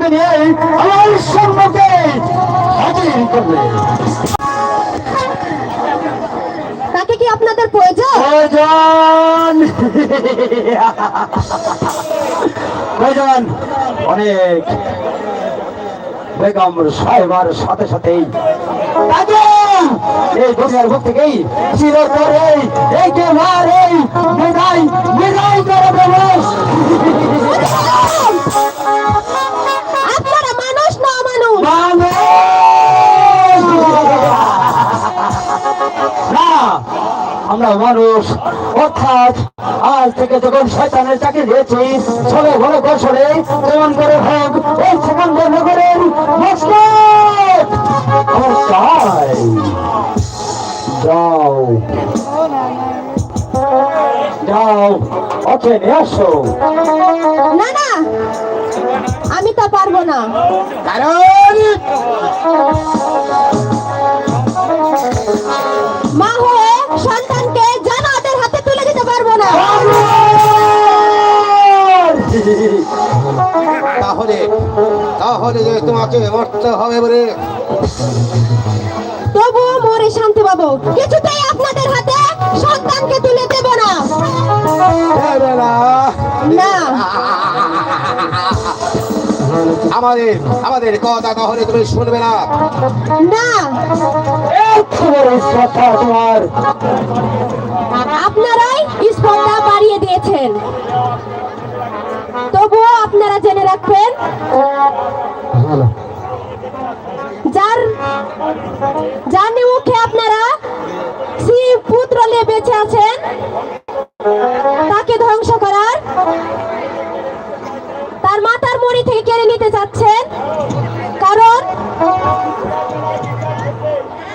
শিশুকে নিয়ে আমার সম্মুখে হাজির করবে। তাকে কি আপনাদের প্রয়োজন? প্রয়োজন। প্রয়োজন অনেক। বেগম সাহেবার সাথে সাথেই। তাকে এই দুনিয়ার বুক থেকেই চিরতরে এই কে মার এই বিদায় বিদায় আমরা মানুষ। অর্থাৎ আজ থেকে যখন শয়তানের চাকরি দিয়েছি চলে বড় কৌশলে যেমন করে হোক এই সেখান আমার চাই। যাও। যাও। ওকে নিয়ে আসো। না না আমি তা পারব না। কারণ মা হয়ে তাহলে যে তোমাকে মরতে হবে বলে। তবুও মরে শান্তি পাবো। কিছুতেই আপনাদের হাতে সন্তানকে তুলে দেব না। না। না। আমাদের আমাদের কথা তাহলে তুমি শুনবে না। না। আপনারাই স্পর্ধা বাড়িয়ে দিয়েছেন। তবুও আপনারা জেনে রাখবেন যার যার মুখে আপনারা শ্রী পুত্র নিয়ে বেঁচে আছেন তাকে ধ্বংস করার তার মাথার মুড়ি থেকে কেড়ে নিতে চাচ্ছেন কারণ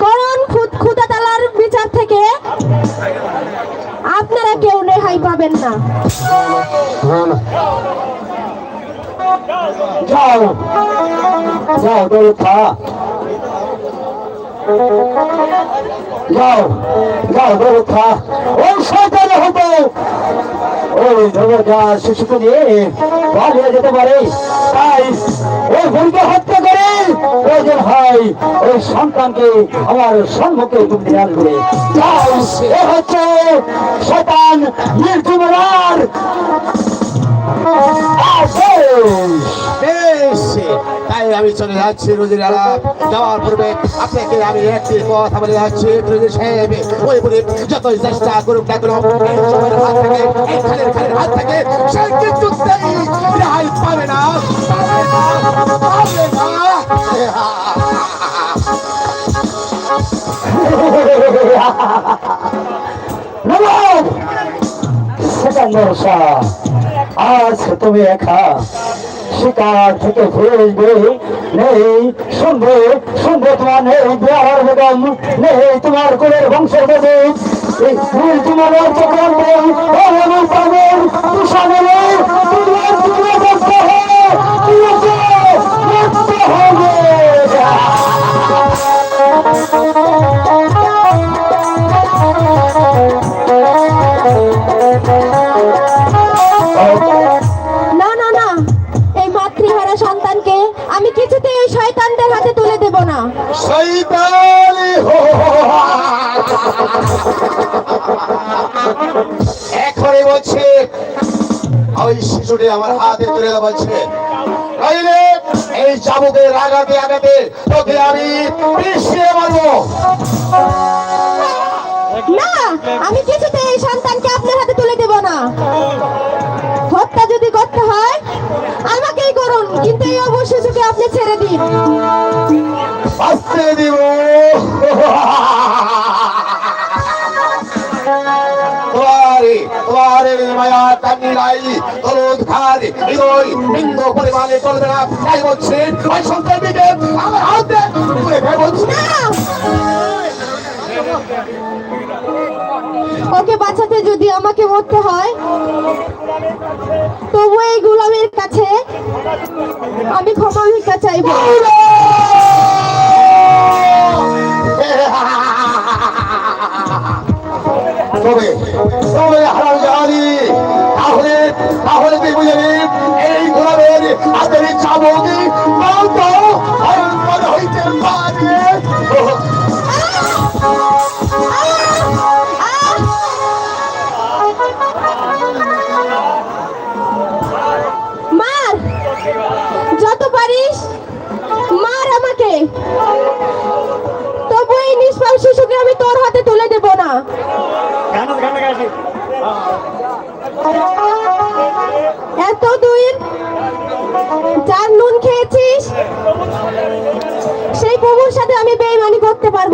করণ খুদা তালার বিচার থেকে আপনারা কেউ রেহাই পাবেন না। যাও। যাও, দৌড়া যাও যাও, দৌড়া ওই শয়তানে হতো ওই ধর্মটা শিশুকে নিয়ে পালিয়ে যেতে পারে। তাই ওই ভুলকে হত্যা করে প্রয়োজন হয়। ওই সন্তানকে আমার সম্মুখে তুমি আসবে যাও, এ হচ্ছে আদেশ বেশ তাই আমি চলে যাচ্ছি রোজির আলাপ। যাওয়ার পূর্বে আপনাকে আমি একটি কথা বলে যাচ্ছি, রোজির সাহেব। ওই বলে যতই চেষ্টা করুক না করুক হাত থেকে হাত থেকে আজ তুমি একা। শিকার থেকে ফিরবে নেই, শুনবে শুনবে তোমার নেই, বিহার বেগম। নেই, তোমার কোলের বংশের বেদে তোমার চক্রান্ত নেই। তুষারে ওই আমার হাতে তুলে দেওয়া নইলে এই চাবুকের আগাতে আগাতে তোকে আমি পিছিয়ে মারবো। না আমি কিছুতে এই সন্তানকে আপনার হাতে তুলে দেব না। হত্যা যদি করতে হয় আমাকেই করুন কিন্তু এই অবশিশুকে আপনি ছেড়ে দিন। বাঁচতে দিব। তোমারে মায়া কান্নি নাই। হলুদ খার হৃদয় বিন্দু পরিমাণে চলবে না। তাই বলছেন ওই সন্তানটিকে আমার হাতে তুলে ফেলে বলছি না? ওকে বাঁচাতে যদি আমাকে মরতে হয় তবু এই গুলামের কাছে আমি ক্ষমা ভিক্ষা চাইব। যত পারিস, মার আমাকে। তবু এই নিষ্পাপ শিশুকে আমি তোর হাতে তুলে দেব না। এত দূর যার নুন খেয়েছিস, সেই প্রভুর সাথে আমি বেইমানি করতে পারব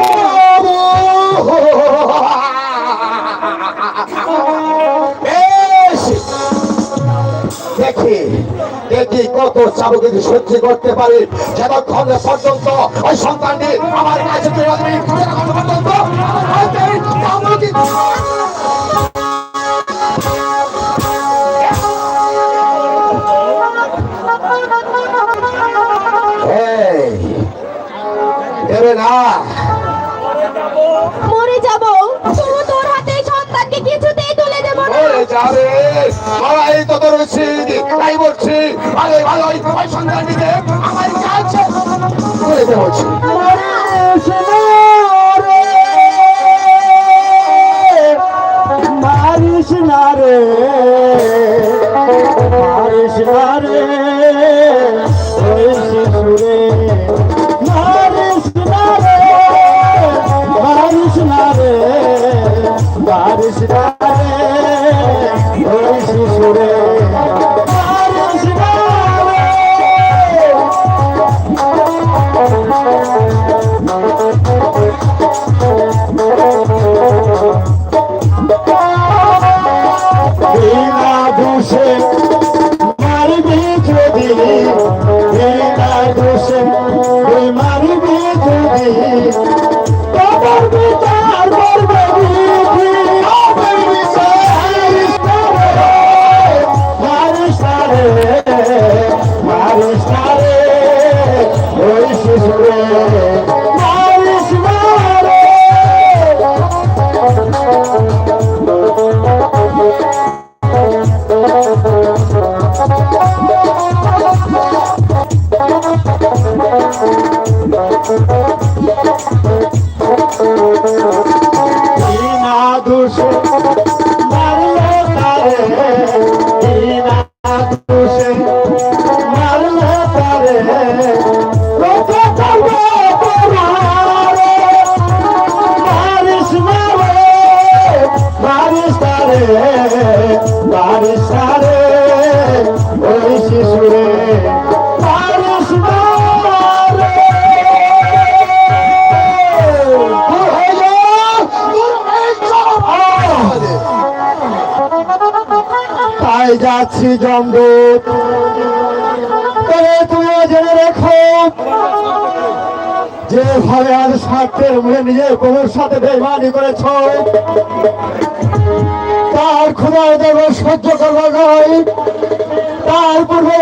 দেখি। দেখি কত চাবুকে সহ্য করতে পারে। যতক্ষণ পর্যন্ত ওই সন্তানটি আমার কাছে পর্যন্ত দেবে না। যাবে। সবাই তো ধরেছি তাই বলছি ভালো ভালো ওই সন্তানটিকে আমার কাছে। বলছি শিশুরে। তাই যাচ্ছি জমদূত? তবে তুমিও জেনে রেখো যেভাবে আজ স্বার্থের মুখে নিজের প্রভুর সাথে বেমানি করেছ। তার ক্ষুদার দেব সহ্য করবার নয়। তার পূর্বে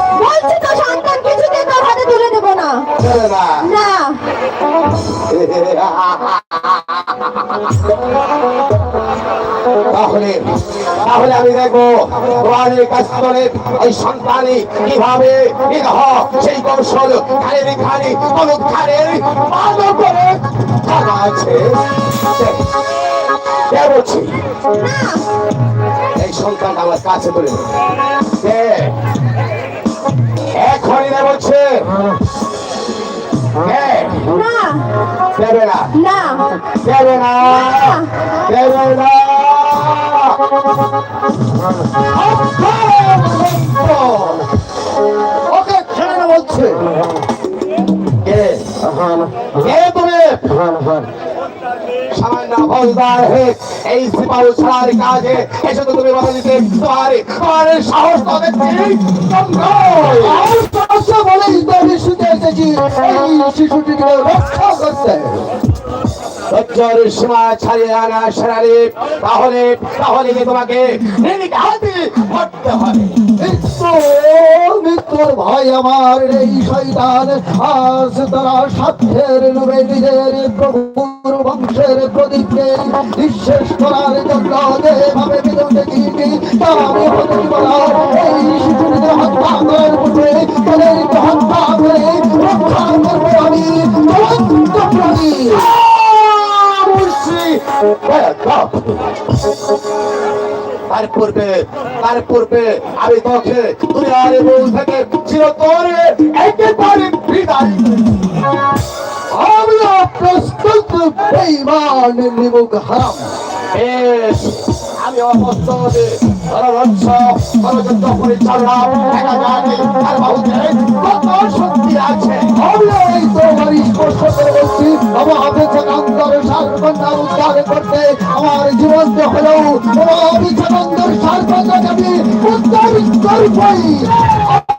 তাহলে তাহলে আমি দেখব কোরআনের কাছ করে ওই সন্তানই কীভাবে সেই কৌশল খানের খানি হলুদ খানের করে। আছে। বলছি? এই সন্তানটা আমার কাছে। কে? এখনই না বলছে? না দেবে না না দেবে না দেবে না ওকে ছেড়ে না বলছে কে কে তুমি সামান্য হলদার হে এই সিপাহী ছাড়ার কাজে এসে তো তুমি বলে দিতে তোমার তোমার সাহস তো দেখছি কম নয়। আর সমস্যা বলেই তো আমি শুতে এসেছি শিশুটিকে রক্ষা করতে। সহ্যের সীমা ছাড়িয়ে আনা সেরালি তাহলে তাহলে কি তোমাকে মৃত্যুর ভয় আমার এই শয়তান। আজ তারা স্বার্থের লোভে নিজের প্রভুর বংশের প্রদীপকে নিঃশেষ করার জন্য যেভাবে বিদণ্ডে দিয়েছি তা আমি হতে দিব এই শিশুটিকে হত্যা করার তার পূর্বে তার পূর্বে আমি তোকে দুনিয়ার বউ থেকে চিরতরে একেবারে বিদায় আমরা প্রস্তুত বেইমান নিমুখ, হারাম। আমি অপস্তবে পরবর্ষ পরযুদ্ধ পরিচালনা একা জানি আর বাহুতে কত শক্তি আছে আমি এই তোমার স্পর্শ করে বলছি আমার হাতে চকান্তর উদ্ধার করতে। আমার জীবন হলেও আমি চকান্তর সারকন্যাকে আমি উদ্ধার করবই